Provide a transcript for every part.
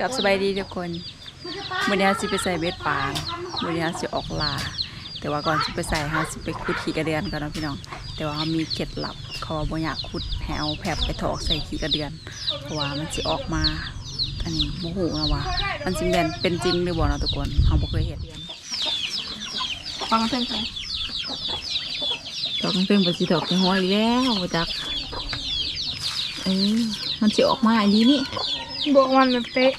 กับสบายดีทุกคนวันนี้เราสิไปใส่เบ็ดปลาวันนี้เราสิออกลา แต่ว่าก่อนสิไปใส่เราสิไปขุดขี้กระเดือนก่อนนะพี่น้อง แต่ว่าเรามีเคล็ดลับเขาว่าบ่อยากขุดแหวแผบไปถอกใส่ขี้กระเดือน เพราะว่ามันสิออกมา อันนี้โมโหนะว่า มันสิแม่นเป็นจริงหรือบ่เนาะทุกคนเราบ่เคยเห็นฟังเส้นไปถอกเพิ่งไปสิถอกในหัวอีกแล้วบ่จักเออมันสิออกมาอันนี้นี่บวกมันแบบเป๊ะ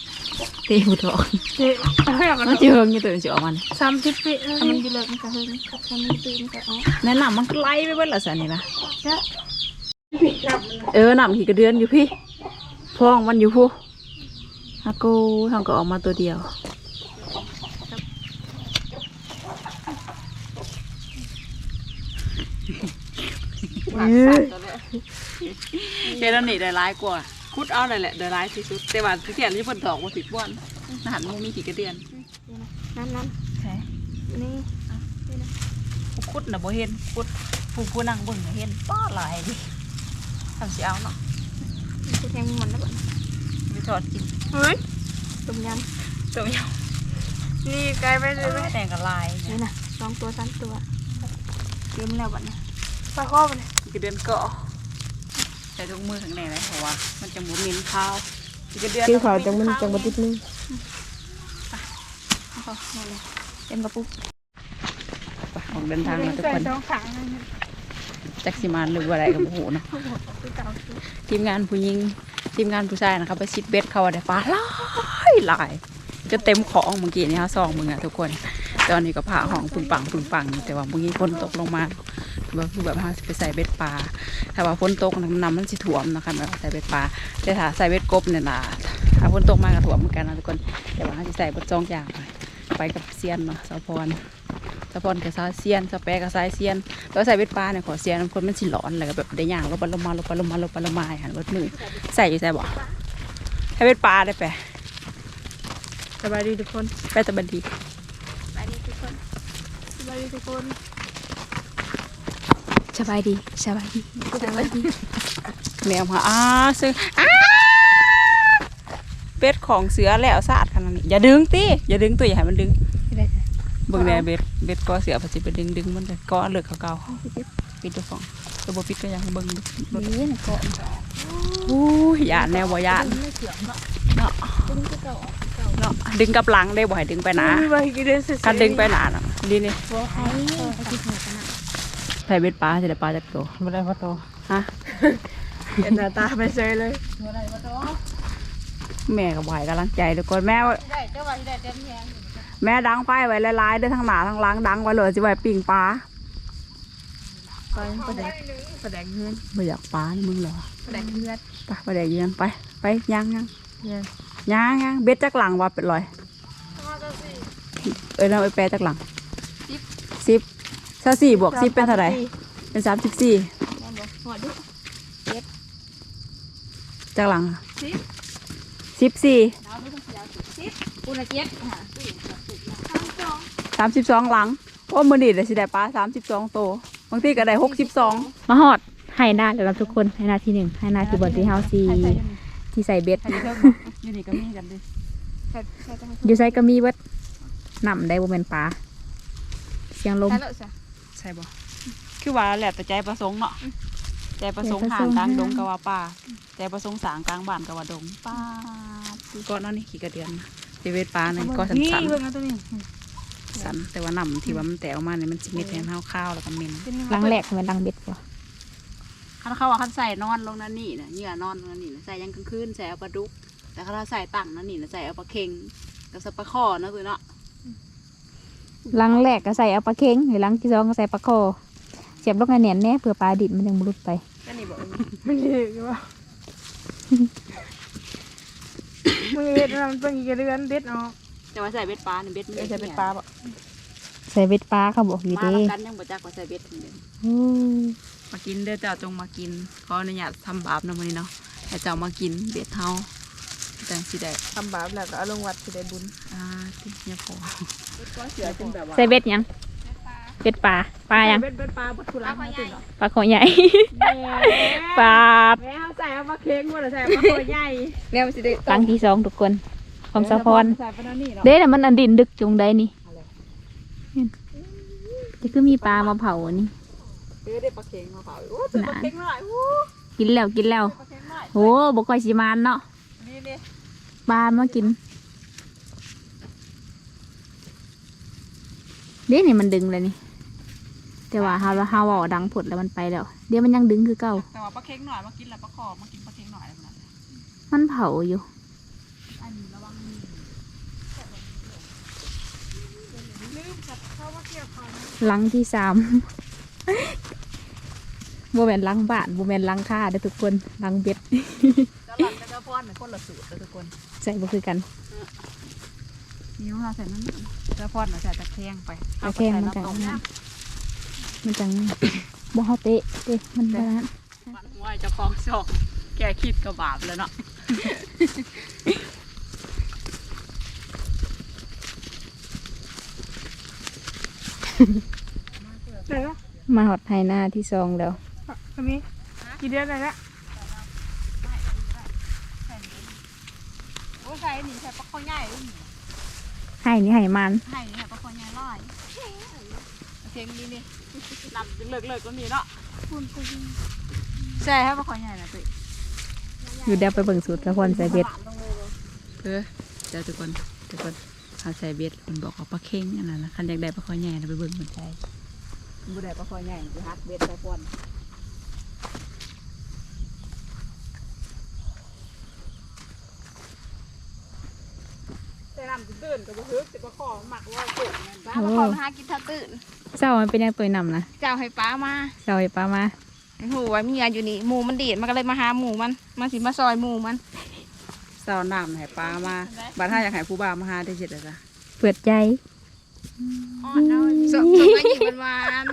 เตะบ่ถอกเป๊ะให้ออกมักันนสิเฮิงอยู่ตัวมันสิออกมานี่สามสิบปีแล้วมันจะเลิกมันก็เฮิงกับทำมันตื่นก็เอาแนะนำมันก็ไล่ไปเบิดละสันนี่นะจ้ะผิดครับเออหนำขี่กระเดือนอยู่พี่พองมันอยู่ผู้ฮักกูทำก็ออกมาตัวเดียวเดี๋ยวนี่ได้ร้ายกว่า คุดเอาเลยแหละได้ร้ายที่สุดแต่ว่าที่เทียนที่เพิ่นถอกว่าผิดบ้านหันมูมีขี่กระเดือนนั่นนั่นใช่นี่คุดน่ะบ่เห็นคุดผู้ผู้นั่งเบิ่งน่ะเห็นป้าหลายดิทำสิเอาเนาะจะแทงมันแล้วบ่ไปทอดกินเฮ้ยต้มยตัวยำนี่ไกลไปเลยไหมำแต่งกับลายนี่นะสองตัวสามตัวเตรียมแล้วบัดนี้ปลาข้อมันกระเดือนเกาะ ใส่ถุงมือข้างในเลยเพราะว่ามันจะหมุนมินข้าวกระเดือนคือเขาจังมันจังบัติดนึงเอาเอาเลยเต็มกระปุกไปออกเดินทางแล้วทุกใส่คนสองขังเลยจักสิมานหรือว่าอะไรกับโอ้โหเนาะคือเก่าคือทีมงานผู้หญิงทีมงานผู้ชายนะครับไปซิดเบ็ดเขาว่าได้ปลาหลายหลายจนเต็มของเมื่อกี้นี่ฮะซองมึงอะทุกคน ตอนนี้ก็ผ่าห้องปึงปังปึงปังอยู่แต่ว่าเมื่อกี้ฝนตกลงมา ก็คือแบบว่าไปใส่เบ็ดปลาถ้าว่าฝนตกน้ำมันสิถ่วมนะคะแบบใส่เบ็ดปลาแต่ถ้าใส่เบ็ดกบเนี่ยนะถ้าฝนตกมาก็ถ่วมเหมือนกันนะทุกคนแต่ว่าจะใส่เบ็ดจองอย่างไปไปกับเซียนเนาะสาวพรสาวพรกับสาเซียนสาวแปกับสายเซียนแล้วใส่เบ็ดปลาเนี่ยขอเซียนคนมันสิหลอนอะไรแบบได้ย่างลงไปลงมาลงไปลงมาลงไปลงมาหันรถมือใส่อยู่ใส่บ่ให้เบ็ดปลาได้ไปสบายดีทุกคนไปตะบันดีสบายดีทุกคนสบายดีทุกคน สบายดีสบายดีสบายดีแมวมาอ้าซื้ออ้าเป็ดของเสือแล้วสะอาดขนาดนี้อย่าดึงตีอย่าดึงตัวอย่าให้มันดึงเบิ่งแน่เบ็ดเบ็ดก็เสือภาษีไปดึงดึงมันเลยก็เลือกเขาเก่าๆปิดตัวฟองตัวบ่ปิดก็ยังเบิ่งดูรถนี่นะก็อู้ยยานแนวบ่ยานไม่เสียงเนาะเนาะดึงคือเก่าออกคือเก่าเนาะดึงกับหลังได้บ่ให้ดึงไปหนาไม่ไหวกี่เดือนเสร็จคันดึงไปหนาเนาะดีนี่ บ่ให้ไปที่หัวกันนะใส่เบ็ดปลาสิได้ปลาจักตัวไม่ได้พอโตฮะเห็นหน้าตาไปเซยเลยแม่ก็บ่ให้กำลังใจทุกคนแม่ว่าได้เจ้าว่าที่ได้เต็มแทงแม่ดังไฟไว้หลายๆเด้อทั้งหน้าทั้งหลังดังไว้เลยสิไว้ปิ้งปลาไปประแดกประแดกเงินไม่อยากปลานี่มึงเหรอประแดกเงินไปไปเดี๋ยวยืนไปไปย่างย่างเงินย่างย่างเบ็ดจากหลังว่าเป็นรอยเอ้ยเราไปแปลจากหลังสิบ ซาสี่บวกสิบเป็นเท่าไหร่เป็นสามสิบสี่หัวดิจากหลังสิบสิบสี่อุณเจ็ดค่ะสามสิบสองหลังโอ้มือดีเลยสิได้ปลาสามสิบสองโตวบางทีก็ได้หกสิบสองมาหอดให้หน้าแล้วทุกคนให้หน้าที่หนึ่งให้หน้าที่บนที่เฮาซีที่ใส่เบ็ดอยู่นี่ก็มีกันดิใช่ใช่จังอยู่ใส่ก็มีเบ็ดนำได้บ่เป็นปลาเสียงลม ใช่แล้วจ้ะใช่บ่คือว่าแหละแต่ใจประสงค์เนาะใจประสงค์ใจประหาสงงค์กลางดงหาก็ว่าป่าใจประสงค์สางกลางบ้านก็ว่าดงป้าคือก้อนนั่นนี่ขี่กระเดือนเทเวตปลาเนี่ยก็สันนี่สันเบิ่งเอาตัวนี้สันแต่ว่าน้ำที่ว่ามันแตกออกมาเนี่ยมันสิเม็ดแทนข้าวข้าวแล้วก็เหม็นลังแหลกมันลังเบ็ดกว่าคันเขาว่าคันใส่นอนลงนั่นนี่นะเหยื่อนอนลงนั่นนี่นะใส่ยังกลางคืนใส่เอาปลาดุกแต่ถ้าใส่ตั้งนั่นนี่นะใส่เอาปลาเค็งกับสับปลาข้อเนาะคือเนาะ ลังแหลกก็ใส่เอาปลาเค็งหรือลังที่สองก็ใส่ปลาคอเสียบลงในแหนนแน่เผื่อปลาดิบมันยังบรุดไปก็นี่บอกไม่เห็นว่ามึงเห็นมันเป็นกี่เดือนเด็ดเนาะแต่ว่าใส่เบ็ดปลาเนี่ยเบ็ดมันจะเป็นปลาบ่ใส่เบ็ดปลาเขาบอกอยู่มาเด้แล้วกันยังบ่จักว่าใส่เบ็ดมากินเด้อเจ้าจงมากินขออนุญาตทำบาปนะมื้อนี้เนาะให้เจ้ามากินเบ็ดเฮาแต่สิได้ทำบาปแล้วก็เอาลงวัดสิได้บุญอ่าที่เนี่ยพอ ใส่เบ็ดหยังเบ็ดปลาปลาหยังเบ็ดเบ็ดปลาบัดทุลังมาติเนาะปลาคอใหญ่ ปลาแม่เฮาใส่เอามาเค้งบ่ได้ใส่เอามาตัวใหญ่แม่มันสิได้ลังที่สองทุกคนพอของสะพรใส่ไปนั่นนี่เนาะเด้น่ะมันอันดินดึกจงใดนี่อะไรจะคือมีปลามาเผาอันนี้เออได้ปลาเค็งมาเผาโอ้ถือปลาเค็งหน่อยโอ้กินแล้วกินแล้วปลาเค็งหน่อยโอ้บ่ค่อยสิมานเนาะนี่นี่ปลามากิน เด้นี่มันดึงเลยนี่ แต่ว่าเฮาเฮาเว้าดังผดแล้วมันไปแล้ว เดี๋ยวมันยังดึงคือเก่า แต่ว่าปลาเค็งหน่อยมากินแล้วปลาคอมากินปลาเค็งหน่อยแล้วมันมันเผาอยู่ อันนี้ระวังมือลืมจับเข้าว่าเกี่ยวเขานะหลังที่สามบ่แม่นหลังบ้านบ่แม่นหลังค่าเด้อทุกคนหลังเบ็ดจะหลังจะจะป้อนเหมือนคนละสูตรเลยทุกคน ใส่บ่คือกันนิ้วเราใส่นั่น จะป้อนเราใส่ตะแคงไปตะแคงมันจังเอาไปใส่น้ำต้มมันจังบ่เฮาเตะเตะมันบ่นั้นมันหัวจะฟ้องสองแกคิดก็บาปแล้วเนาะไหนละมาฮอดไทหน้าที่ซองแล้วอันนี้กี่เดือนไหนละโอ้ใส่หนีใส่ปลาคอใหญ่ด้วยนี่ ให้นี่ให้มันให้นี่ปลาคอใหญ่ร้อยเค็งนี่นี่ลำเลิกเลิกๆก็มีเนาะคุณกูยิงใช่ให้ปลาคอใหญ่นะตุ้ยอยู่เดี๋ยวไปเบิ่งสูตรละคนใส่เบ็ดเออเดี๋ยวทุกคนทุกคนเขาใส่เบ็ดมันบอกว่าปลาเค็งอันนั้นนะคันอยากได้ปลาคอใหญ่นะไปเบิ่งมันใช่บุได้ปลาคอใหญ่ไปฮัดเบ็ดใส่ป้อน ใส่น้ำตื่นกับบุฮึกแต่ปลาคอหมักว่าเกิดมันป้ามาขอมาหากินเท่าตื่นเจ้ามันเป็นยังตัวนำนะเจ้าให้ป้ามาเจ้าให้ป้ามาโอ้โหไว้เมียอยู่นี่หมูมันดีดมันก็เลยมาหาหมูมันมาสิมาซอยหมูมันเศร้าน้ำให้ปลามาบ้านถ้าอยากให้ผู้บ่าวมาหาได้เจ็ดเลยจ้ะเปิดใจอ๋อเอาสมสมมาอยู่มันหวาน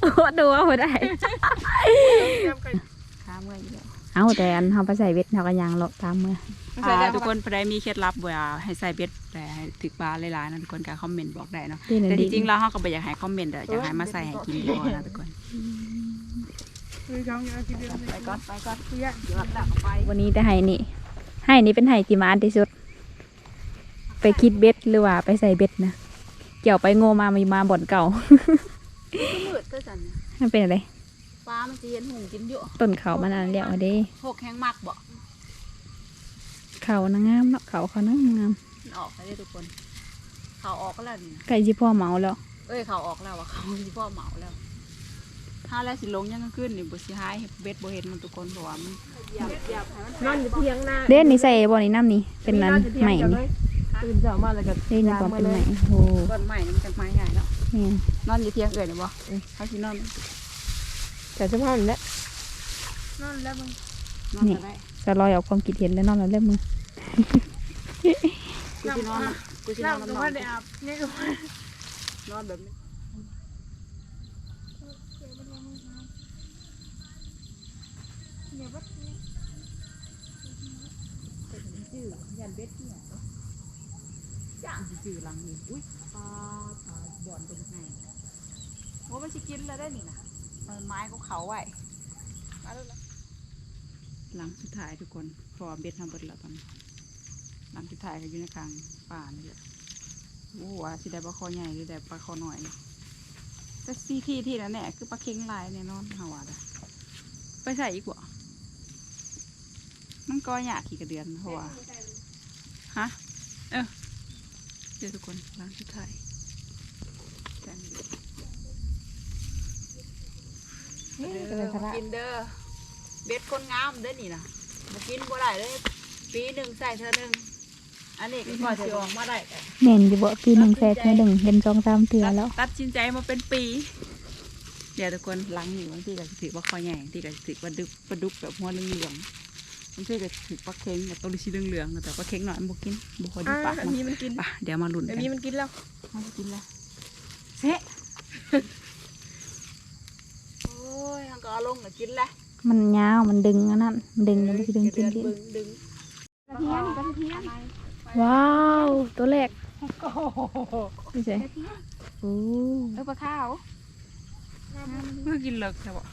โอ้ดูว่าบ่ได้ข้าเมื่อยอยู่แล้วเอาแต่อันเฮาไปใส่เบ็ดเฮาก็ยางเลาะตามมือใส่ อ่าได้ทุทุกกคคนนผู้ใดมีเคล็ดลับว่าให้ใส่เบ็ดแต่ให้ถึกปลาหลายๆนะทุกคนก็คอมเมนต์บอกได้เนาะที่นั่นแต่ดีจริงๆแล้วเขาก็บ่อยากให้คอมเมนต์อะอยากให้มาใส่ให้กินก่อนนะทุกคนคือเขาอยากกินเดือนไปก่อนไปก่อนคืออยากเดี๋ยวดักไปวันนี้แต่ให้นี่ให้นี่เป็นให้ที่มานที่สุด ไปคิดเบ็ดหรือว่าไปใส่เบ็ดนะเกี่ยวไปโง่มามีมาบ่อนเก่า มืดก็สั่นมันเป็นอะไร ปลามันจะเห็นหุงกินเยอะต้นเขามันอันเดียวเด้หกแห้งมักบ่ เขานางงามเนาะเขาเขานางงามมันออกไปได้ทุกคน เขาออกแล้วนี่นะไก่สิพ่อเมาแล้ว เอ้ยเขาออกแล้วอะเขาสิพ่อเหมาแล้ว ถ้าแล้วสิลงยังขึ้นนี่บ่สิหายเบ็ดบ่เห็นมันทุกคนเพราะว่ามันนอนอยู่เพียงหน้าเด่นนี่ใส่บ่อนี่น้ำนี่เป็นนั้นใหม่นี่ตื่นเช้ามาแล้วก็เด่นนี่ก่อนเป็นใหม่โอ้ต้นใหม่นี่มันจะไม้ใหญ่แล้วแม่นนอนอยู่เที่ยงเอ่ยนี่บ่เขาสินอนแต่เฉพาะนี่แหละนอนแล้วมึงนอนก็ได้จะลอยออกความคิดเห็นแล้วนอนแล้วเล่มมือ กูสินอนกูสินอนน้ำนอนได้อาบนี่ก็นอนแบบนี้จื้อยันเบ็ดเนี่ยย่างจื้อหลังนี่อุ้ยปลาปลาบ่อนเป็นไงโอ้มันสิกินแล้วได้นี่นะมันไม้ก็เขาไว้มาแล้วหลังสุดท้ายทุกคนพอเบ็ดทำเบิดแล้วตอนนี้ หลังสุดท้ายก็อยู่ในกลางป่านี่แหละโอ้ว่าสิได้ปลาคอใหญ่หรือได้ปลาคอหน่อยเนาะแต่ซีที่ที่นั่นแหละคือปลาเค็งลายแน่นอนเฮาว่าเด้อไปใส่อีกบ่มันก็ยากขี่กระเดือนเพราะว่าฮะเออเดี๋ยวทุกคนร้านสุดท้ายแจ้งอยู่เด้อกินเด้อเบ็ดคนงามเด้อนี่นะมากินบ่ได้เลยปีหนึ่งใส่เธอหนึ่ง อันนี้ก็พอจะออกมาได้แต่แม่นอยู่บ่ปีหนึ่งแซ่เทื่อหนึ่งเห็นสองสามเทื่อแล้ว ตัดสินใจมาเป็นปี เดี๋ยวทุกคนหลังอยู่บางทีก็สิถือว่าคอใหญ่บางทีก็สิถือว่าดุกปลาดุกแบบหัวเหลืองๆบางทีก็ถือปลาเค็งแบบตัวสีเหลืองๆแต่ปลาเค็งหน่อยมันบ่กินบ่ค่อยดีอ่าปากอันมันนี้มันกินไปเดี๋ยวมาลุ้นอักันนนี้มันกินแล้วมันจะกินแล้วเซะโอ้ยทางก็เอาลงแล้วกินแล้วมันยาวมันดึงอันนั้นมันดึงมันสิดึงกินดิดึงดึงกระเทียมกระเทียม ว้าว ตัวแรกนี่ใช่โอ้เออปลาข้าวเพื่อกินเลิกใช่ปะ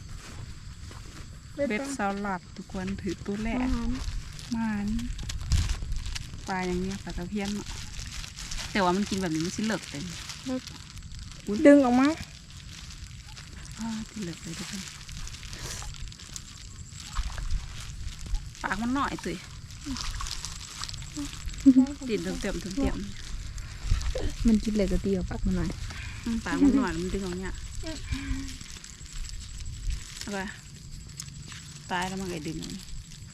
เบ็ดสลัดทุกคนถือตัวแรกมันปลาอย่างเนี้ยปลาตะเพียนเนาะแต่ว่ามันกินแบบนี้มันสิเลิกเต็มดึงออกมาอ่าที่เลิกเลยทุกคนปากมันหน่อย สิดินเต็มเต็มเต็มเต็มมันกินเลยก็ตีออกปากมันหน่อยอืมปากมันหน่อยมันดึงออกเนี่ยเอาไปตายแล้วมันก็ดึงออก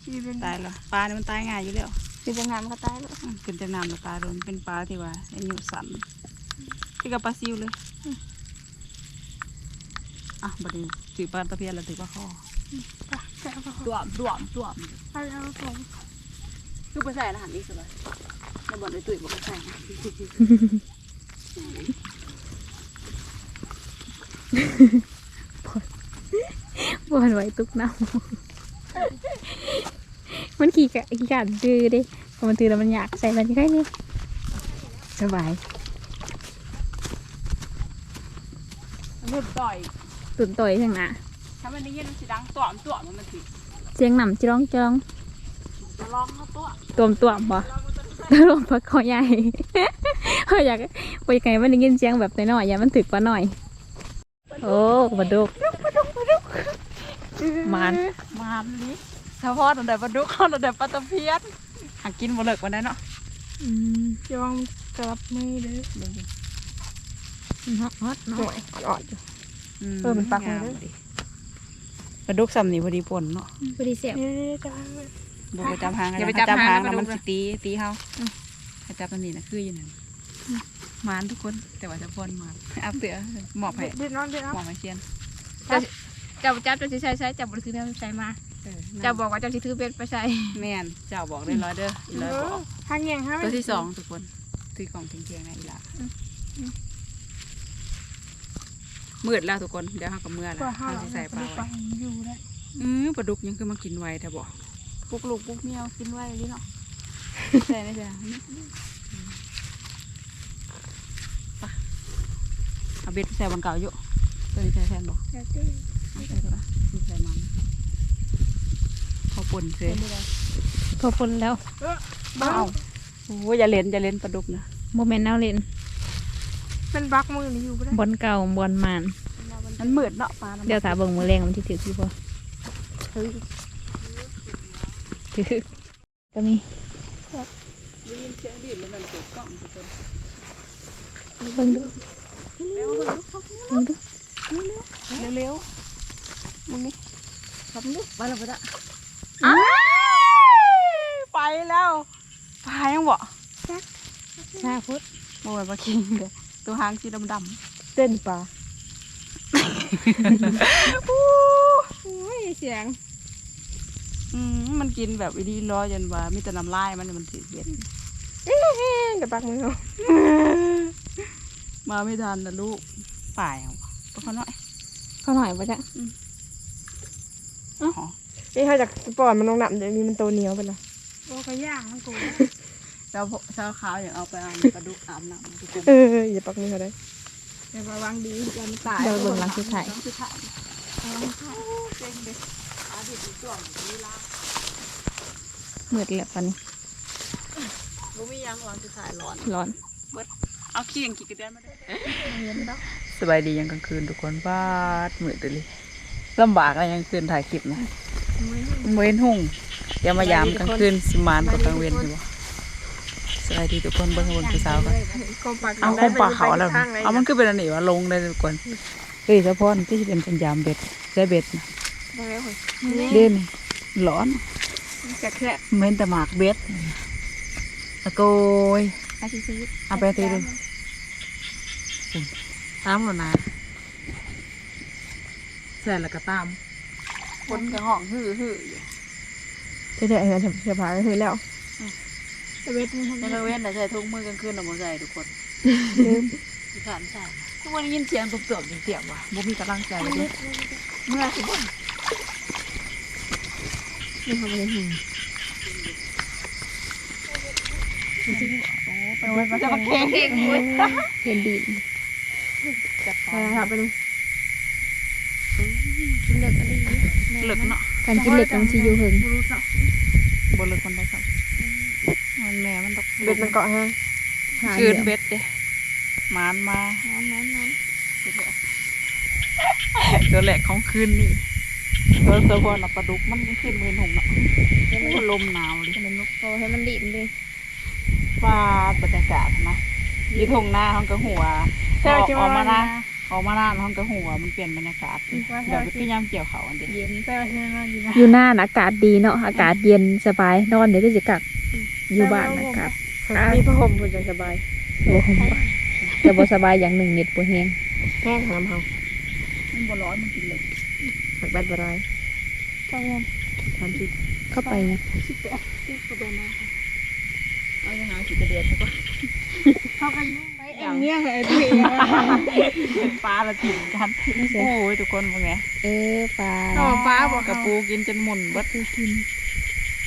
ชีเป็นตายแล้วปลาเนี่ยมันตายง่ายอยู่แล้วชีเป็นงานมันก็ตายแล้วอืมขึ้นจากน้ำแล้วตายโดนเป็นปลาที่ว่าอายุสั้นที่กับปลาซิวเลยอืมอะบัดนี้ถือปลาตะเพียนแล้วถือปลาคอไปไปเอาไปดวมดวมดวมเอาเอาของคือไปใส่อาหารอีกสิเลย ในบ่อนในตุ้ยบอกไปใส่บอนไว้ตุกน้ำมันขี่กะขี่กันดื้อเดิพอมันตือแล้วมันอยากใส่มันใกล้นี่สบายมันหลุดต่อยตุ่นต่อยทางหน้าถ้ามันได้ยินมันสิดังตัวมตัวมันมันถือเสียงหนำจิร้องจิร้องจะลองเข้าตัวตัวมตัวมบ่ ลงพักคอใหญ่เฮ้ยอยากไปไงมันได้ยินเสียงแบบน้อยๆอย่ามันถึกกว่าหน่อย โอ้ปลาดุกมันมันลิเฉพาะตั้งแต่ปลาดุกเขาตั้งแต่ปลาตะเพียนหากินบ่เลิกวันนั้นเนาะอืมยองกลับมือเด้อฮอตฮอตหน่อยอ่อนอยู่มเออมันปักไว้งามเด้อดิปลาดุกซ้ำนี่พอดีป่นเนาะพอดีเสียบนี่จะ บ่ไปจับหางอย่าไปนะจับหางนะปลาดุกมันสิตีตีเฮาถ้าจับมันนี่นะคืออยู่นั่นหมานทุกคนแต่ว่าจะพ่นหมานอัพเตือหมอบให้เด็ดน้องเด็ดน้องหมอบให้เชียนเจ้าจับเจ้าสิใช้ใช้จับบริสุทธิ์ใช้มาเออเจ้าบอกว่าเจ้าสิถือเบ็ดไปใช้แม่นเจ้าบอกได้ร้อยเด้ออีร้อยบอกทางแยงฮะตัวที่สองทุกคนซื้อกล่องเทียงๆนะอีหละมืดแล้วทุกคนเดี๋ยวเฮากับเมื่อแล้วก็ห้าเฮาสิใส่ปลาไปไว้อยู่แล้วอือปลาดุกยังคือมากินไวแต่บอก ปลุกลูกปลุกเมียวกินไว้ดิเนาะใช่ไหมจ๊ะไปเอาเบ็ดใส่บนเก่าอยู่ตัวนี้ใส่แทนบอกเดี๋ยวเต้เอาใส่ตัวละนี่ใส่มันเขาป่นเสียพอพ้นแล้วบ้าเอาโอ้ยอย่าเล่นอย่าเล่นปลาดุกนะโมเมนต์เอาเล่นมันบักมือนี่อยู่ก็ได้บอลเก่าบอลมันมันมืดเนาะปลามันเดี๋ยวถาเบิ่งมือแรงมันที่ถือที่พอ ถือก็มีได้ยินเสียงดินแล้วมันเกิดกล้องทุกคนเบิ่งดูแล้วเบิ่งดูเบิ่งดูเร็วๆมึงนี่ขับมึงดูไปแล้วไปละไปแล้วปลายังบ่ชาพุทธโมยปลาคิงเด้อตัวหางสีดำเต้นปลาอู้โอ้ยเสียง อืม มันกินแบบวิธีร้อยจนว่ามีแต่น้ำลายมันเนี่ยมันถือเบ็ดเอ๊ะเดี๋ยวปักมือเอามาไม่ทันนะลูกป่ายเอาตัวเขาน้อยเขาหน่อยปะจ๊ะอ๋อเอ้ยเขาจากสปอร์ตมันลงหนับเดี๋ยวนี้มันโตเหนียวไปละโอ้ก็ย่างมันกูเจ้าพวกเจ้าขาวอย่างเอาไปอาบปลาดุกอาบน้ำทุกคนเอออย่าปักมือเขาได้เดี๋ยวระวังดียันตายเดี๋ยวเบิ่งหลังสุดท้ายหลังสุดท้ายเก่งเด็กอาดิบอยู่ช่วงนี้ละ มืดแล้วตอนนี้รู้มียังหลังสุดท้ายร้อนร้อนเอาขี้ยังกี่กระเดือนมาด้วยสบายดียังกลางคืนทุกคนบ้าดมืดเลยลำบากอะไรยังคืนถ่ายคลิปนะเว้นหุ่งอย่ามายามกลางคืนสิมานกว่ากลางเว้นอยู่บ่สบายดีทุกคนเบิ่งบนผู้สาวกันกองปลาเอาคงปลาเขาแล้วนะเอามันคือเป็นอันนี้วะลงได้ทุกคนเฮ้ยเฉพาะที่จะเป็นสัญญาณเบ็ดใช้เบ็ดนะเด่นร้อน กระแทกเหมือนแต่หมากเบ็ดตะโกย อาชีพเอาไปตีดู ตามหรอนะใส่แล้วก็ตามคนกระห้องฮือฮืออยู่เดี๋ยวเดี๋ยวเดี๋ยวพาไปเฮ้ยแล้วจะเวทมันในกระเว้นแต่ใส่ทุกมือกลางคืนเราบ่ใส่ทุกคนที่ผ่านใส่ทุกวันนี้ยินเสียงตุบๆเสียงว่ะบ่มีกำลังใจเลยเมื่อสิบ่ นี่เขาไม่ได้หิวจะมาเค้งเค้งเห็นดีจัดไปครับไปดูเหลึกเนาะการกินเหล็กมันสิอยู่หึงบนเหลึกคนได้ครับมันแม่มันตกเบ็ดมันเกาะแห้งหาคืนเบ็ดเด้มานมาน้ำน้ำน้ตัวแหลกของคืนนี่ ตัวเซอร์บอลปลาดุกมันขึ้นมือหงเนะโอ้ลมหนาวเลยำนโตให้มันดินเลยฟ้าบรรยากาศนะยี่ทงหน้าห้องกระหัวออกออกมาหน้านะออกมาหน้าห้องกระหัวมันเปลี่ยนบรรยากาศแบบพี่ยามเกี่ยวเขาอันเดียวเย็นแต่ว่าคิดว่าดีนะอยู่หน้าอากาศดีเนาะอากาศเย็นสบายนอนเดี๋ยวก็จะกักอยู่บ้านนะอากาศมีผ้าห่มคุณจะสบายบ่ห่มบ่แต่บ่สบายอย่างหนึ่งเน็ตบ่แห้งแห้งของน้ำเฮามันบ่ร้อนมันกินเลย ผักแบดบรอยก็ยังทำสิเข้าไปเนี่ยสิบแปดสิบกว่าเดือนนะเอายังไงสิกระเดือนใช่ปะเขากันไปเอ็มเนี่ยไอ้ที่ปลาละถิ่นกันโอ้ยทุกคนเป็นไงเออปลาต่อฟ้าบอกกระปูกินจนหมุนเบิดกิน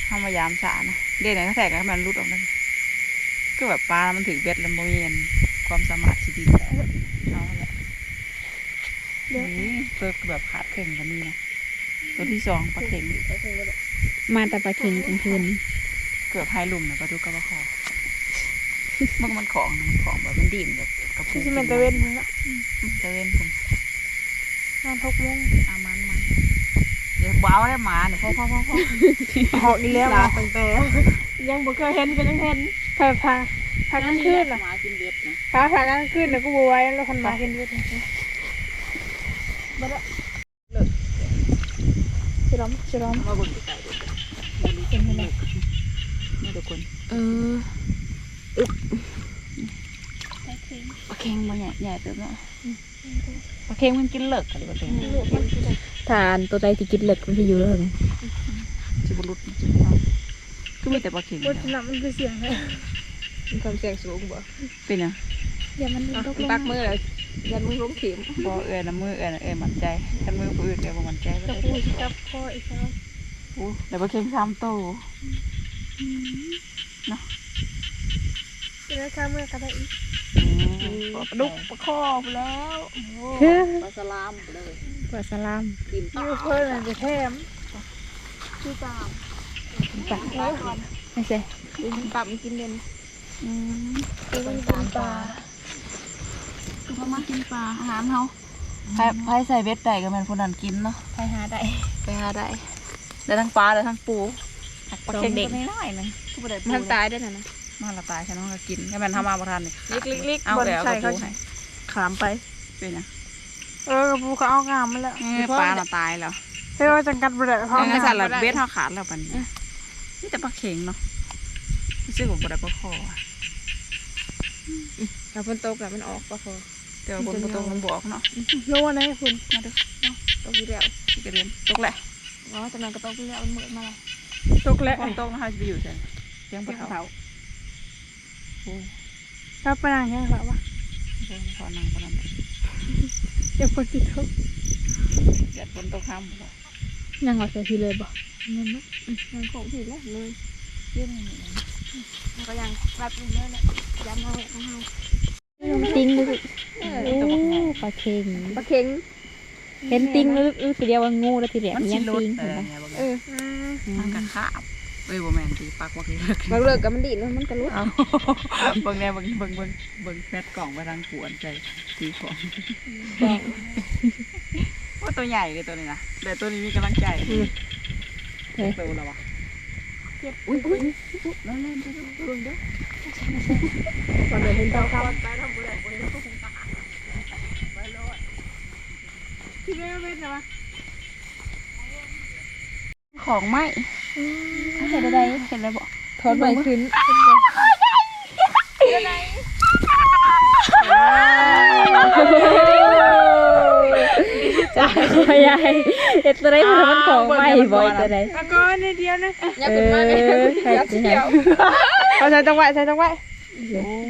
ทำมายามสานะเด่นไหนถ้าแตกให้มันรุดออกนั่นก็แบบปลา มันถึงเบ็ดแล้วมันมีอันความสามารถที่ดีเอาแหละ นี่ตัวแบบขาดเข่งกันนี่นะตัวที่สองปลาเข่งมาแต่ปลาเข็งกลางคืนเกือบให้ลุมนะปลาดุกกระบะคอมันมันของนะมันของแบบมันดิ่นแบบกระปูที่มันตะเวนมึงละตะเวนคุณงานทุกโมงอามันมันเดี๋ยวว้าวได้หมาเนี่ยพ่อพ่อพ่อพ่อหอกอีแล้วตั้งแต่ยังบ่เคยเห็นก็ยังเห็นพาพาพากลางคืนหอะมากินเบ็ดนะพาพากลางคืนน่ะกูบ่ไหว้แล้วพันมากินด้วย บ่ละเลิกสิล้อมสิล้อมมาเบิ่งไก่ดูดูดูเป็นไงนี่ทุกคนเออปลาเค็งมาใหญ่ใหญ่เติมเนาะปลาเค็งมันกินเหลิกอะไรปลาเค็งทานตัวใดที่กินเหล็กมันจะอยู่เลยไงจิบุรุษจิบุรุษก็มีแต่ปลาเค็งบ่สิน้ำมันคือเสียงเลยมีความเสี่ยงสูงบ่เป็นยังอย่ามันตกลงปักมือแล้ว ยันมือลงถิ่มพอเอื้อยน้ำมือเอื้อยน่ะเอื้อยมั่นใจกันมือผู้อื่นเอื้อยบ่มั่นใจก็จะได้พูดกับพ่ออีกแล้วโอ้แต่ปลาเค็งสามโตวจะได้ข้ามเมื่อกันได้อีกอืมปลาดุกปลาคอไปแล้วปลาสลามไปเลยปลาสลามกินยูเพิ่นน่ะจะแถมคือตามปลาไม่ใช่ปั๊มกินเด่นอืมคือมันกินปลา เขามากินปลาอาหารเขาใครใครใส่เบ็ดได้ก็แม่นคนนั้นกินเนาะไปหาได้ไปหาได้ได้ทั้งปลาได้ทั้งปูปลาเค็งตัวน้อยนึงกูบ่ได้ปูมันตายได้น่ะนะมันละตายใช่น้องก็กินก็แม่นทำมาบ่ทันนี่ลิกๆๆเอาแล้วก็เขาปูให้ขามไปเป็นยังเออกระปูเขาเอางามมาแล้วปลาละตายแล้วเฮ้ยว่าจังกัดบ่ได้เพราะยังไงสั่ละเบ็ดเฮาขาดแล้วปานนี่แต่ปลาเค็งเนาะรู้สึกว่าบ่ได้ปลาคออะถ้าฝนตกแล้วมันออกปลาคอ แต่ว่าบนประตูมันบออกเนาะโลนะให้คุณมาดูตกอยู่แล้วที่กระเด็นตกแหละอ๋อจำนวนก็ตกอยู่แล้วมันมืดมาแล้วตกแล้วฝนตกนะคะจะไปอยู่ใช่เสียงปลาเท้าโอ้ถ้าไปนั่งยังแบบว่าโหพอนั่งพอนั่งเดี๋ยวฝนสิตกเดี๋ยวฝนตกห้ามบ่ยังเอาใส่พี่เลยบ่นั่นนะยังคงผิดแล้วเลยเรื่องนี้นะก็ยังรับอยู่เลยแหละย้ำเอาของเฮาติ้งลึกเออ ลาเข็งปลาเข็งเห็นติ้งลึกลึกทีเดียวว่างูแล้วทีเดียวมันมีชิยังลดติ้งเอเห็นอไหมเนี่ยบางเออย่างอมันกระคาบเอ้ยบ่แม่นตีปากบ่คือบางเลิกกับมันดีแล้วมันก็รุดเอาเบิ่งแน่เบิ่งเบิ่งเบิ่งเบิ่งแฟตกล่องไปทางกวนใจตีของแดงว่าตัวใหญ่เลยตัวนี้นะแต่ตัวนี้มีกำลังใจเฮ้ยโตแล้ววะอุ้ยอุ้ยแล้วเล่นไปดูเบิ่งเด้อตอนเดินเห็นเท้าครับ ที่แม่เป็นนะวะของไหมเห็นอะไรเห็นแล้วบ่ถอนใบขึ้นจ้าพ่อใหญ่เห็ดตัวใดมันมันของใหม่บ่อยตัวใดแล้วก็ในเดียวนะเออใครจะให้เอาใส่จังหวะใส่จังหวะ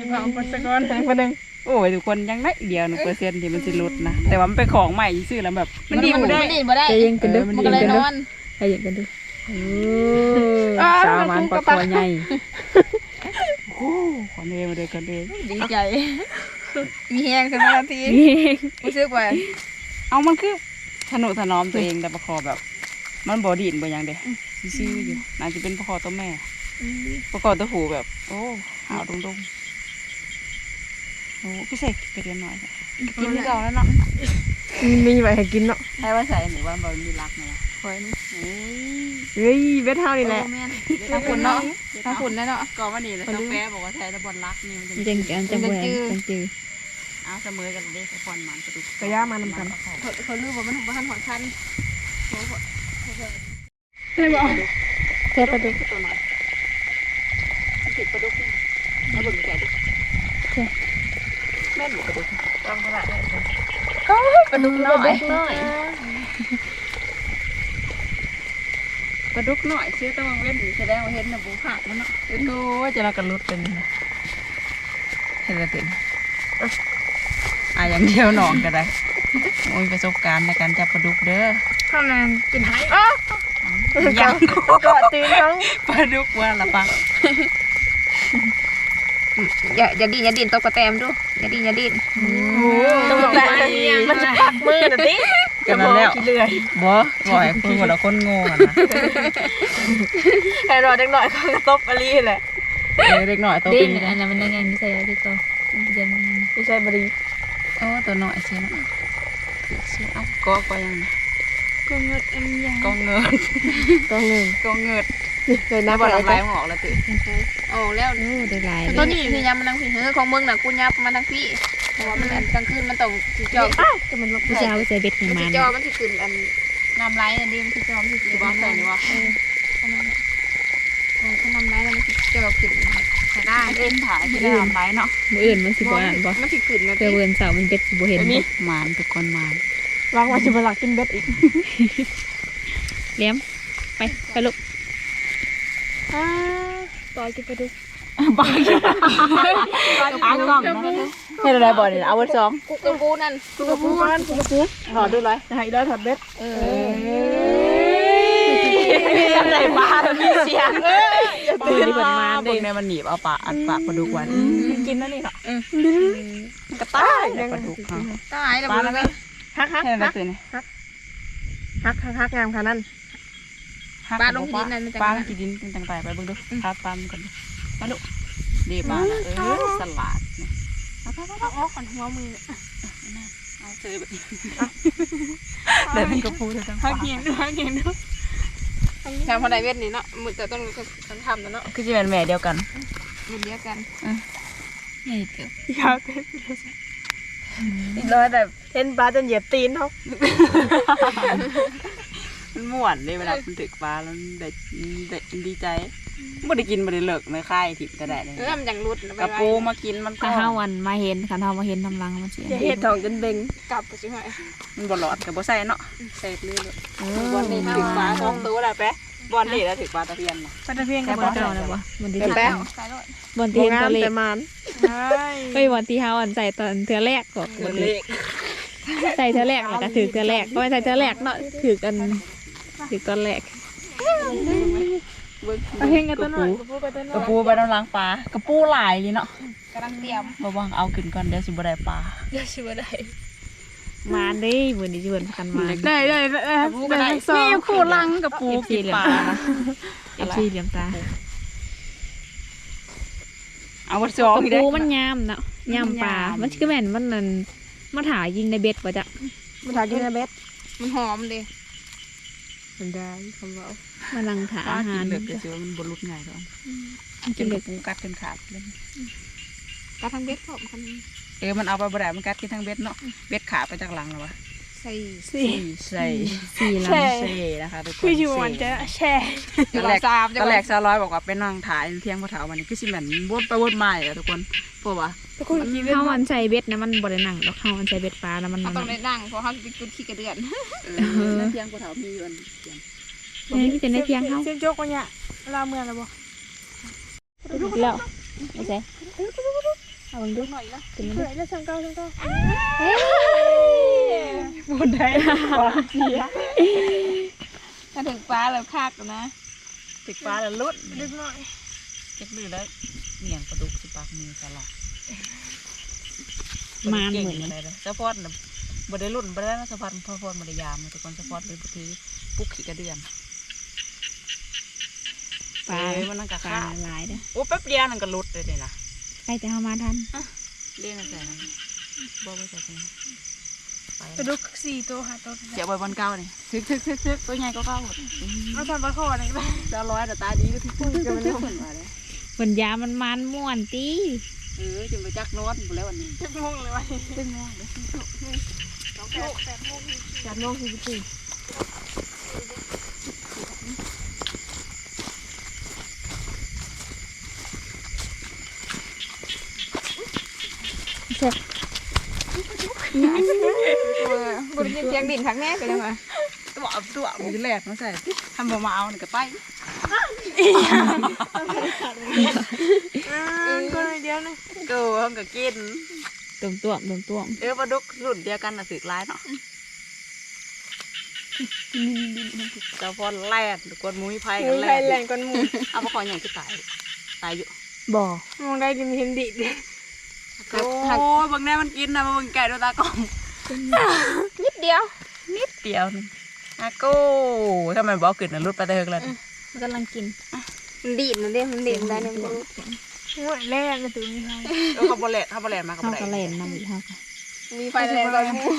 เอาไปสักก้อนให้คนหนึ่ง โอ้ยทุกคนยังได้เดียวหนึ่งเปอร์เซ็นต์ที่มันสิลดนะแต่ว่ามันเป็นของใหม่ซื้อแล้วแบบมันดีบ่ได้มันดีบ่ได้ใจเย็นกันเด้อเออมันมันดีก็เลยนอนใจเย็นกันเด้อโอ้สาวมันปลาคอใหญ่โอ้ขอเนมาเลยกันเลยดีใจ มีแฮงขึ้นมาทันทีรู้สึกว่าเอามันคือถนุถนอมตัวเองแต่ประคอแบบ มันบอดินบ่หยังเด้ซื่อๆอยู่น่าจะเป็นประคอตัวแม่ประกอบตัวหูแบบ โอ้ขาวดงๆ โอ้พี่ใส่ไปเรียนหน่อยค่ะกินที่เก่าแล้วเนาะมีไว้ให้กินเนาะใช่ว่าใส่หรือว่าบอลมีรักเนาะคอยนี่เฮ้ยเบ็ดเท่านี่แหละถ้าคุณเนาะถ้าคุณแน่เนาะก่อนวันนี้เลยต้องแป๊บอกว่าใช้แล้วบอลรักนี่มันจะจังจังจังแหวนจังจือเอาเสมอกันเลยกับพรมันกระดูกกระย่ามานำกันเขาลืมว่ามันบ้านหอนคันใช่บ่แค่ประดุกตัวหน่อยติดกระดูกมาบึงแกดิ แม่หนูกระดูกต้องขนาดนี้ปลาดุกน้อยกระดูกหน่อยซื้อต้องเว้นแสดงว่าเห็นนะบูขาดมันเนาะเอ็นโดจะเรากระลุดเป็นเห็นล้วติอะอย่างเดียวหนองก็ได้โอ้ยประสบการณ์ในการจับปลาดุกเด้อข้าวแรงกินไห้ยังก็ตีนเขาปลาดุกว่าละปะอย่าอย่าดินอย่าดินตกกระแตมดู อย่าดินอย่าดินต้องบอกว่ามันจะปักมือน่ะติกันนั้นแล้วขี้เลื่อยบ่บ่ให้คนว่าเราคนโง่อะนะให้รอจังหน่อยเขาก็ตบอลีแหละเออเด็กหน่อยตัวดิเป็นนอันนั้นมันยังไงไม่ใส่อะไรต่อยันไม่ใช่บรีโอ้ตัวหน่อยเสียเนาะเสียเอาก็ก็ยังนะก็เงิดอันยังก็เงิดก็เงินก็เงิด เลยน้านะบ่บ่ละได้ลายหมอกแล้วติโอ้แล้วโอ้ได้หลายตัวนี้พี่ยับมาทางพี่เฮ้อของมึงน่ะกูยับมาทางพี่เพราะว่ามันอันกลางคืนมันต้องสิจอบจะมันลบผู้ชายใส่เบ็ดของมันมัสินจอบมันสิขึ้นอันน้ำไหลอันนี้มันสิจอบมันสิอขึ้นยู่บ้านใส่นี่วะเออประมาณนั้นเออถ้าน้ำไหลแล้วมันสิจอบขึ้นใช่ได้เอ็นถ่ายที่ได้ทำไว้เนาะมืออื่นมันสิบ่อ่านบ่มันสิขึ้นนะเจอเวินเสามันเบ็ดสิบ่เห็นบ่มานทุกคนมานวางไว้จะมาหลักกินเบ็ดอีกเลี้ยมไปไปลูก ต่อยกินไปดูอ้างกล้องเฮ็ดอะไรบ่นี่เอาไว้สองกูกับกูนั่นกูกระปูกันกูกระปูถอดดูเลยให้ได้ถอดเบ็ดเออใส่ปลามีเสียงปืนที่เพิ่นมาเด็เด้กในมันหนีบเอาปลาอัดปากปลาดุกไว้กินนั่นนี่ค่ะกระต่ายปลาดุกเนาะตายแล้วปลามึแล้วงก็ฮักฮักให้อะไรฮักตื่นนี่ฮักฮักฮักงามค่ะนั่น ปลาลงดินนั่นมันจะปลากินดินเป็นต่างๆไปเบิ่งดูพาปลามันก่อนดูปลาดุดีปลาละเออสลัดเนี่ยเอาออกก่อนหัวมือเอาเจอแบบนี้แต่เป็นกระพูเธอทั้งปฮัลากเกียนด้วยฮักเกียนด้วยแถมพอได้เวทนี่เนาะมือแต่ต้องก็ทำแล้วเนาะคือจะเป็นแม่เดียวกันเวทเดียวกันใหญ่เกือบยาวเต้นเลยแบบเห็นปลาจนเหยียบตีนเขา มันม่วนเลยเวลามันถึกปลาแล้วมันได้ได้ดีใจไม่ได้กินไม่ได้เลิกในค่ายถิบก็ได้เลยเออมันยังรุดกระปูมากินมันก็ถ้าเฮาวันมาเห็นคันเฮามาเห็นทำรังมันสิอย่าเห็ดทองจนเบ่งกลับไปสิหน่อยมันบอลอดกับบ่ใส่เนาะใส่เรื่อยเออบอลนี่ถึกปลาท้องตัวแล้วแปะบอลนี่แล้วถึกปลาตะเพียนนะปลาตะเพียงแค่กับบ่ปลาเจ้าแล้วบ่มันที่แป๊บใส่รถบ่ตีที่งาตัวมเล็แต่กมันเฮ้ยวันที่เฮาอันใส่ตอนเทือแรกก็มันเล็กใส่เทือแรกแล้วก็ถือเทือแรกก็ไม่ใส่เทือแรกเนาะถือกัน ถือตอนแรกปลาเพียงกับตัวน้อยกระปูกับตัวน้กระอยปูไปน้ำล้างปลากระปูหลายเลยเนาะกำลังเตรียมระวังเอาขึ้นก่อนเดี๋ยวสิบ่ได้ปลาเดี๋ยวชิวได้มาเด้มื้อนี้สิเพิ่นกันมาได้ได้ได้ได้ได้สองนี่คู่ลังกระปูกินปลานะ FC เหลี่ยมตาเอาวัดสองกระอีกได้ปูมันยามเนาะยามปลายามมันก็แม่นมันนั่นมาถ่ายยิงในเบ็ดบ่จ๊ะมันถ่ายกินในเบ็ดมันหอมดิ มันได้คำว่ามาลังถ่าปลาอากิหารนเหลือกเดี๋ยวมันบรุษง่ายแล้วกินกระปูกัดกันขาดเลยกระทั่งเบ็ดผมคันเออมันเอาไปบ่ได้มันกัดกินทั้งเบ็ดเนาะเบ็ดขาไปจากหลังแล้ววะใส่สี่ใส่สี่ลแช่เซ่นะคะทุกคนคืออยู่วันจะแช่ตอนแรกตอนแรกซาร้อยบอกว่าไปนั่งถ่ายเที่ยงพอเถาวันนี้คือสิแม่นวนไปวนมาอะทุกคนเพราะว่าทุกคนกินำเบ็ดเฮาอันใส่เบ็ดนะมันบ่ได้หนังดอกเฮาอันใส่เบ็ดปลาแล้วมันเขามันต้องได้ดังเพราะเขาเป็นกุดขี้กระเดือนเออเที่ยงพอเถามีอยู่อันเที่ยงนี่มีแต่ในเพียงเฮาเสียงโจกวะเนี่ยเวลาเมื่อแล้วบ่แล้วไม่ใช่ เอาบังดูหน่อยละเป็นเฮ้ยแล้วช่างเก้าช่างเก้าบนได้ถ้าถึงปลาแล้วคากนะติดปลาแล้วลุดเล็กน้อยเก็บมือแล้วเมี่ยงปลาดุกสิปากมือสลัดมานเก่งเหมือนอะไรเลยสะพอดน่ะบ่ได้รุ่นบ่ได้นะสะพอดพอพอดบ่ได้ยามนะทุกคนสะพอดเลยบ่ถือปุ๊กขี้กระเดือนปลาเอ้ยมันนั่งกะปลาข้าหลายเด้อโอ้แป๊บเดียวนั่นก็หลุดเลยเนี่ยนะ ใกล้จะเข้ามาทันเลี้ยงใส่นั่นบ่บ่ใส่นั่นไปไปดูสี่ตัวหาตัวเดี๋ยวไปบนเก้านี่ทึกทึกทึกทึกตัวใหญ่ก็เก้าหมดเอาทำปลาคออะไรก็ได้เจ้าร้อยแต่ตาดีก็ทึกทึกทึกทึกทึกมาเลยบนยามันมันม่วนตีเออจึงไปจักนวดหมดแล้ววันนี้จะงงเลยวะตึ้งนวดเลยสองแปดแปดโมงแปดโมงสี่สิ บสี่บริยินเสียงดินครั้งแรกเลยว่ะตัวตัวมือแรกมาใส่ทำบ่มาเอานี่ก็ไปก็เลยเดียวนึงเกูห้องก็กินตวงตัวตวงตัวเออปลาดุกรุ่นเดียวกันน่ะสึกร้ายเนาะเจ้าพอนแลดกวนมุ้ยไผ่กัมีนแลใครดแรงกันหมูเอาปลาคอใหญ่ที่ตายตายอยู่บ่อมองได้ดิมเห็นดิด โอ้บางแน่มันกินนะบางแก่ด้วยตากล้องนิดเดียว นิดเดียวนึงอาโก้ทำไมบอกขึ้นน่ะรุดไปแต่เฮกแล้วนี่มันกำลังกินมันดีดนะเด้มันดีดได้เนี่ยมันรู้โอ้ยแรงกันตัวมีใครเออเขาบอลเลตเขาบอลเลตมากับเข้าบ่กระได้เล่นนำอีกเข้ากันมีไฟแรงกว่าหมู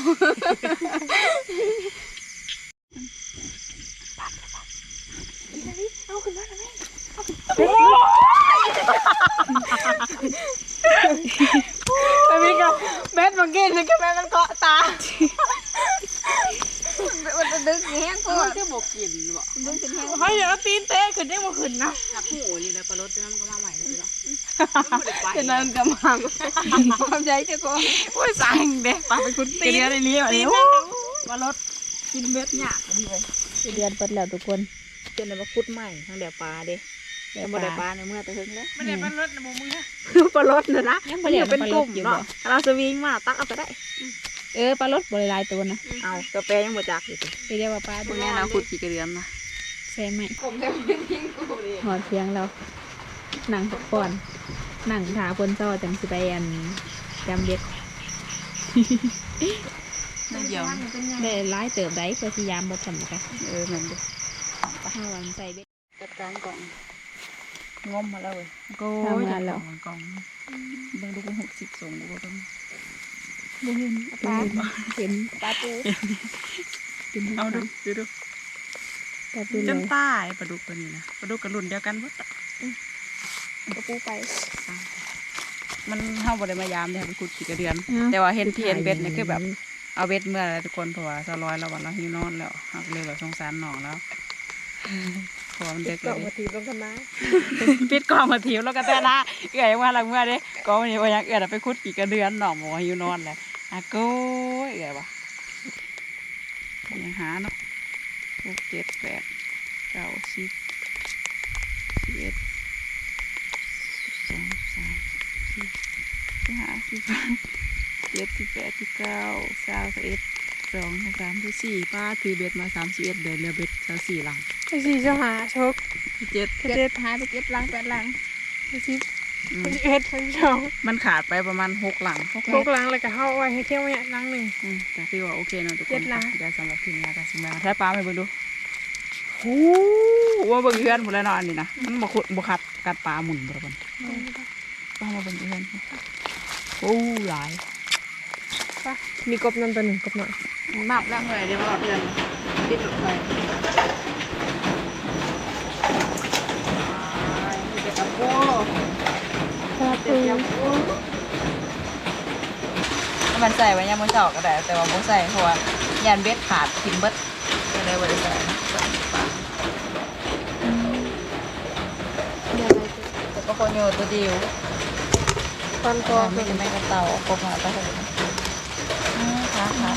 ไอ้ พี่กับแบทมาเก็ตเลยก็แบทมันเกาะตามันจะดึกแห้งพวมักนคือบอกกินบ่ดึกจนแห้งเฮ้ยอย่าเอาตีนเตะขึ้นได้มาขึ้นนะหักหูนี่เลยปลารถนั้นมันก็มาใหม่เลยเนาะจะนั่นก็มาความใจเจ้าก็โอ้ยสายเด็กปลาไปคุณตีนอะไรนี่แบบนี้ปลารถกินเม็ดหยาดีเลยเดือนเปิดแล้วทุกคนเป็นอะไรมาคุดใหม่ทั้งเดี๋ยวปลาเด้ แต่บ่ได้ปลาในเมื่อแต่ถึงแล้วไม่ได้เป็นรถนะมึงมือปลารถเลยนะยังบ่เหลือเป็นกลุ่มอยู่บ่เราสวิงมาตักเอาไปได้ เออปลารสบริลายตัวนะเอากาแฟยังบ่จักอยู่สิไปเรียกว่าปลาพวกนี้เราขุดกี่กระเดือนนะแซ่ไหมผมจะไม่ทิ้งกูเลยหอดเพียงเราหนังพักผ่อนหนังถาคนเศร้าจังสิไปอันจำเบ็ดนั่นเดียวได้ร้ายเติบได้เพื่อสิยามบดสำกันเออเหมือนเดิมถ้าวันใส่เบ็ดจัดการก่อน งมมาแล้วเว้ยก็ทำงานแล้วกล่องเบิ่งดูกูหกสิบส่งดูก็ต้องบ่เห็นปลาเห็นปลาปูกินเอาดูดูดูปลาตูจเลนยตายปลาดุกตัวนี้นะปลาดุกกับรุ่นเดียวกันหมดปลาปูไป มันเฮาบ่ได้มายามเด้มันขุดกี่กระเดือน แต่ว่าเห็นที่เห็นเบ็ดนี่คือแบบเอาเบ็ดเมื่อไรทุกคนเพราะว่าสร้อยแล้ววันเราหิวนอนแล้วหักเลยแบบสงสารหนองแล้ว เพราะว่ามันเด็กเกาะเลยมาตีต้องกันนะปิดกองมาถิวแล้วก็แต่ละเอื่อยว่าหลังเมื่อเด้กองมันนี่ว่ายังเอื่อยไปคุดกี่กระเดือนหนองบอกว่าหิวนอนเลยอากูเอื่อยวะยังหาเนาะหกเจ็ดแปดเก้าสิบสิบเอ็ดสิบสองสิบสามสิบสิบห้าสิบหกเจ็ดสิบแปดสิบเก้าสามสิบเอ็ด สองสามสิบสี่ป้าถือเบ็ดมาสามสิบเอ็ดเดือนเรือเบ็ดสามสี่หลังไอ้สี่เจ้าหาโชคเจ็ดกระเจ็เจ็ดดหายไปเจ็ดลังแปดลังไอ้สิบอืมไอ้สิบเอ็ดทั้งสองมันขาดไปประมาณหกหลังพกล้างเลยกับเข้าไว้ให้เที่ยวเนี่ยล้างหนึ่งอืมแต่พี่ว่าโอเคเนอะทุกคเจ็นดหลังเดี๋ยวสำหรับทีมงานกันสิมาใช้ปลาไปเบิ่งดูโอ้ว่าเบิ่งเพื่อนหมดแล้วเนาะอันนี้นะมันบ่ขุดบ่ขัดกัดปลาหมุนบ่ละคนปลามาเบิ่งเพื่อนโอ้หลาย ปะมีกบน้ำตัวหนึ่งกบหน่อยนับแล้วเมื่อไหร่เดี๋ยวมาเพื่อนติดรถไฟมีแต่กระโปงปลาปูมันใส่ไว้ยังมันจะออกก็ได้ แต่ว่าบ่ใส่เพราะว่ายานเบ็ดขาดกินเบิดก็เลยบ่ได้ใส่แต่ก็คนอยู่ตัวเดียวตอนกก็อไม่จะไม่กระเตาปกมาตะหูค่ะค่ะ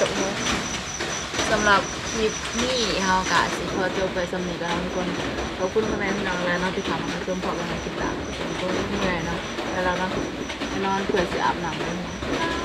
จบเลยสำหรับคลิปนี้เฮากะสิพอจบไปสำเนีกันทุกคนขอบคุณพ่อแม่พี่น้องแล้วเนาะที่ทำมาชมพอกันในคลิปตามทุกคนก็เมื่อยเนาะแล้วเราเนาะไปนอนเผื่อสิอาบน้ำเลยนะ